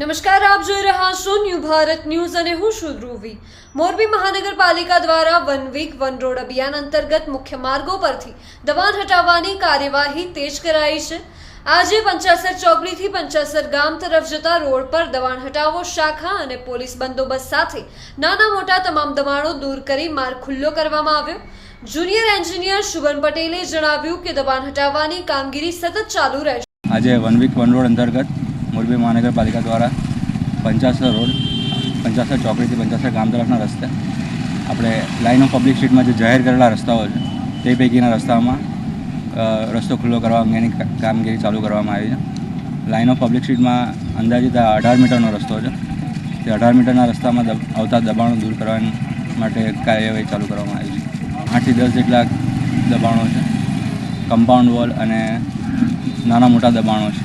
નમસ્કાર, આપ જોઈ રહ્યા છો ન્યૂ ભારત ન્યૂઝ અને હું છું ધ્રુવી. મોરબી મહાનગરપાલિકા દ્વારા વન વીક, વન રોડ અભિયાન અંતર્ગત મુખ્ય માર્ગો પરથી દબાણ હટાવવાની કાર્યવાહી તેજ કરાઈ છે. આજે પંચાસર ચોકડીથી પંચાસર ગામ તરફ જતા રોડ પર દબાણ હટાવો શાખા અને પોલીસ બંદોબસ્ત સાથે નાના મોટા તમામ દબાણો દૂર કરી માર્ગ ખુલ્લો કરવામાં આવ્યો. જુનિયર એન્જિનિયર શુભન પટેલે જણાવ્યું કે દબાણ હટાવવાની કામગીરી સતત ચાલુ રહેશે. આજે વન વીક, વન રોડ અંતર્ગત મોરબી મહાનગરપાલિકા દ્વારા પંચાસર રોડ, પંચાસર ચોકડીથી પંચાસર ગામ તરફના રસ્તે આપણે લાઇન ઓફ પબ્લિક સ્ટ્રીટમાં જે જાહેર કરેલા રસ્તાઓ છે, તે પૈકીના રસ્તામાં રસ્તો ખુલ્લો કરવા અંગેની કામગીરી ચાલુ કરવામાં આવી છે. લાઇન ઓફ પબ્લિક સ્ટ્રીટમાં અંદાજિત અઢાર મીટરનો રસ્તો છે. તે અઢાર મીટરના રસ્તામાં આવતા દબાણો દૂર કરવા માટે કાર્યવાહી ચાલુ કરવામાં આવી છે. આઠથી દસ જેટલા દબાણો છે. કમ્પાઉન્ડ વોલ અને નાના મોટા દબાણો છે.